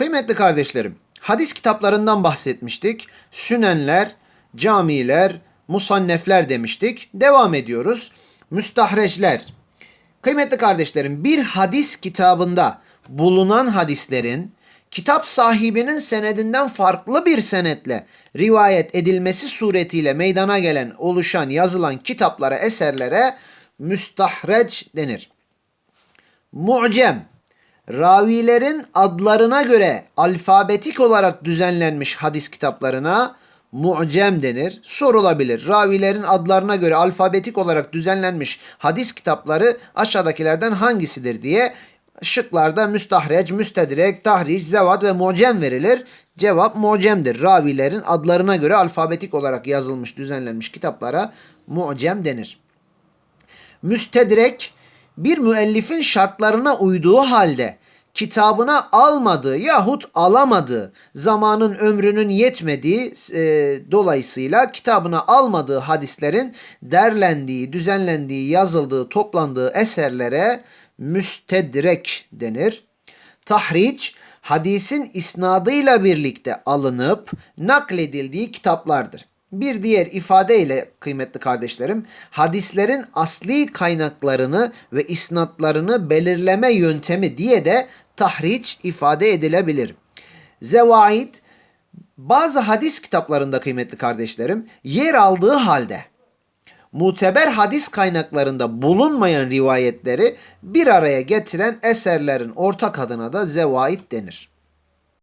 Kıymetli kardeşlerim, hadis kitaplarından bahsetmiştik. Sünenler, camiler, musannefler demiştik. Devam ediyoruz. Müstahreçler. Kıymetli kardeşlerim, bir hadis kitabında bulunan hadislerin kitap sahibinin senedinden farklı bir senetle rivayet edilmesi suretiyle meydana gelen, oluşan, yazılan kitaplara, eserlere müstahreç denir. Mu'cem, ravilerin adlarına göre alfabetik olarak düzenlenmiş hadis kitaplarına mu'cem denir. Sorulabilir. Ravilerin adlarına göre alfabetik olarak düzenlenmiş hadis kitapları aşağıdakilerden hangisidir diye şıklarda müstahreç, müstedrek, tahriş, zevat ve mu'cem verilir. Cevap mu'cemdir. Ravilerin adlarına göre alfabetik olarak yazılmış, düzenlenmiş kitaplara mu'cem denir. Müstedrek bir müellifin şartlarına uyduğu halde kitabına almadığı yahut alamadığı zamanın ömrünün yetmediği e, dolayısıyla kitabına almadığı hadislerin derlendiği, düzenlendiği, yazıldığı, toplandığı eserlere müstedrek denir. Tahriç hadisin isnadıyla birlikte alınıp nakledildiği kitaplardır. Bir diğer ifadeyle kıymetli kardeşlerim, hadislerin asli kaynaklarını ve isnatlarını belirleme yöntemi diye de tahriç ifade edilebilir. Zevaid bazı hadis kitaplarında kıymetli kardeşlerim yer aldığı halde muteber hadis kaynaklarında bulunmayan rivayetleri bir araya getiren eserlerin ortak adına da zevaid denir.